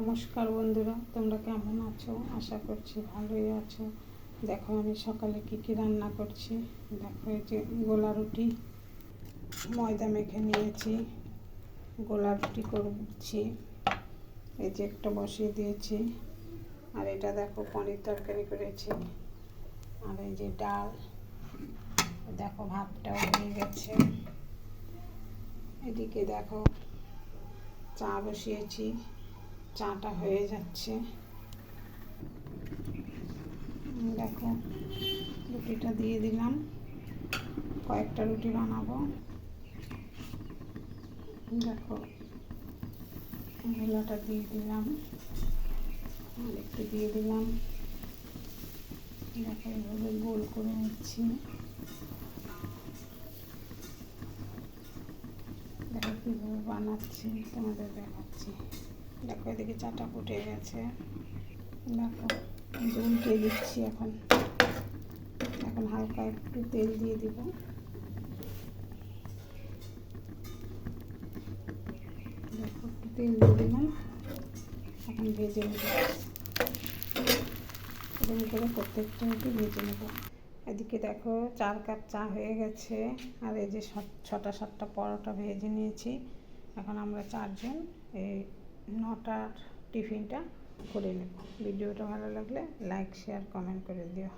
নমস্কার বন্ধুরা, তোমরা কেমন আছো? আশা করছি ভালোই আছো। দেখো আমি সকালে কী কী রান্না করছি। দেখো এই যে গোলা রুটি, ময়দা মেখে নিয়েছি, গোলা রুটি করছি, এই যে একটা বসিয়ে দিয়েছি, আর এটা দেখো পনির তরকারি করেছি, আর এই যে ডাল, দেখো ভাতটাও হয়ে গেছে। এদিকে দেখো চা বসিয়েছি চাটা হয়ে যাচ্ছে। দেখো, রুটিটা দিয়ে দিলাম। কয়েকটা রুটি বানাবো। দেখো ভেলাটা দিয়ে দিলাম। আর একটু দিয়ে দিলাম। দেখো এইভাবে গোল করে নিচ্ছি। দেখো কীভাবে বানাচ্ছি, তোমাদের দেখাচ্ছি। দেখো, এদিকে চাটা ফুটে গেছে। দেখো উল্টে দিচ্ছি এখন। এখন হালকা একটু তেল দিয়ে দিব। দেখো, একটু তেল দিয়ে দিলাম। এখন ভেজে নেব। করে প্রত্যেকটা একটু ভেজে নেব। এদিকে দেখো, চার কাপ চা হয়ে গেছে। আর এই যে ছটা সাতটা পরোটা ভেজে নিয়েছি। এখন আমরা চারজন, এই নটার টিফিনটা করে নেব। ভিডিওটা ভালো লাগলে লাইক শেয়ার কমেন্ট করে দিও।